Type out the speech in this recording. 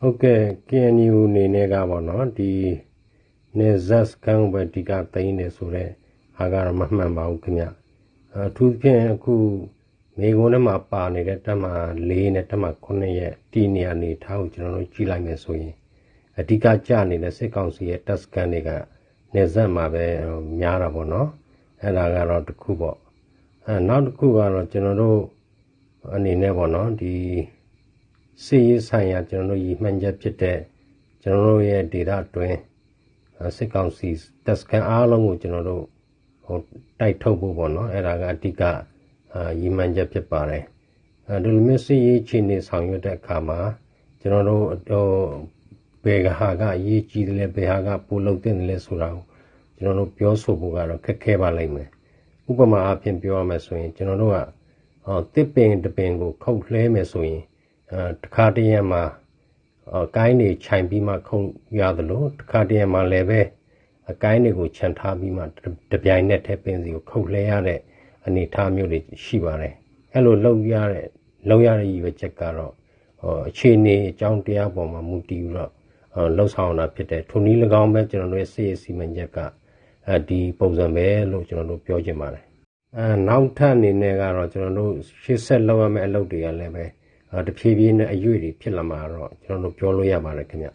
ဟုတ်ကဲ့ KNU အနေနဲ့ကပေါ့နော်ဒီနေဇတ်စကန်ဘဒီကတိန်းနေဆိုတော့ဟာကတော့မမှန်ပါဘူးခင်ဗျအထူးဖြင့်အခုမိကုန်းထဲမှာပါနေတဲ့တက်မ၄နဲ့တက်မ9ရဲ့တီနေရာနေထားကိုကျွန်တော်တို့ကြည့်လိုက်မယ်ဆိုရင်အဓိကကြနေတဲ့စစ်ကောင်စီရဲ့တက်စကန်တွေကနေဇတ်မှာပဲများတာပေါ့နော်အဲ့ဒါကတော့တစ်ခုပေါ့အဲနောက်တစ်ခုကတော့ကျွန်တော်တို့အနေနဲ့ပေါ့နော်ဒီ စီရေးဆိုင်ရာကျွန်တော်တို့ရည်မှန်းချက်ဖြစ်တဲ့ကျွန်တော်တို့ရဲ့ဒေတာတွင်အဲစစ်ကောင်စီတက်စကန်အားလုံးကိုကျွန်တော်တို့ဟိုတိုက်ထုတ်ဖို့ပေါ့နော်အဲ့ဒါကအဓိကအာရည်မှန်းချက်ဖြစ်ပါတယ်အဲဒီလိုမျိုးစီရေးချင်းနေဆောင်ရွက်တဲ့အခါမှာကျွန်တော်တို့ဟိုဘယ်ကဟာကအရေးကြီးတယ်လဲဘယ်ဟာကပိုလုပ်တဲ့လဲဆိုတာကိုကျွန်တော်တို့ပြောဆိုဖို့ကတော့ခက်ခဲပါလိမ့်မယ်ဥပမာအဖြစ်ပြောရမယ်ဆိုရင်ကျွန်တော်တို့ကဟောတစ်ပင်တစ်ပင်ကိုခုတ်လှဲမယ်ဆိုရင်အဲ တခါတည်းရမှာအကိုင်းတွေခြိုင်ပြီးမှခုတ်ရသလိုတခါတည်းရမှာလည်းပဲအကိုင်းတွေကိုခြံထားပြီးမှတပြိုင်နက်တည်းပင်စီကိုခုတ်လှဲရတဲ့အနေအထားမျိုးတွေရှိပါတယ်အဲ့လိုလုပ်ရတဲ့လုပ်ရတဲ့ရည်ရွယ်ချက်ကတော့ဟောအခြေအနေအကြောင်းတရားပေါ်မှာမူတည်ပြီးတော့လှုပ်ဆောင်တာဖြစ်တဲ့ထုံနည်း၎င်းပဲကျွန်တော်တို့ရဲ့စိတ်စီမံချက်ကအဲဒီပုံစံပဲလို့ကျွန်တော်တို့ပြောချင်ပါတယ်အဲနောက်ထပ်အနေနဲ့ကတော့ကျွန်တော်တို့ရှေ့ဆက်လုပ်ရမယ့်အလုပ်တွေကလည်းပဲအဲ တဖြည်းဖြည်းနဲ့အရွေ့တွေဖြစ်လာမှာတော့ကျွန်တော်တို့ပြောလို့ရပါတယ်ခင်ဗျ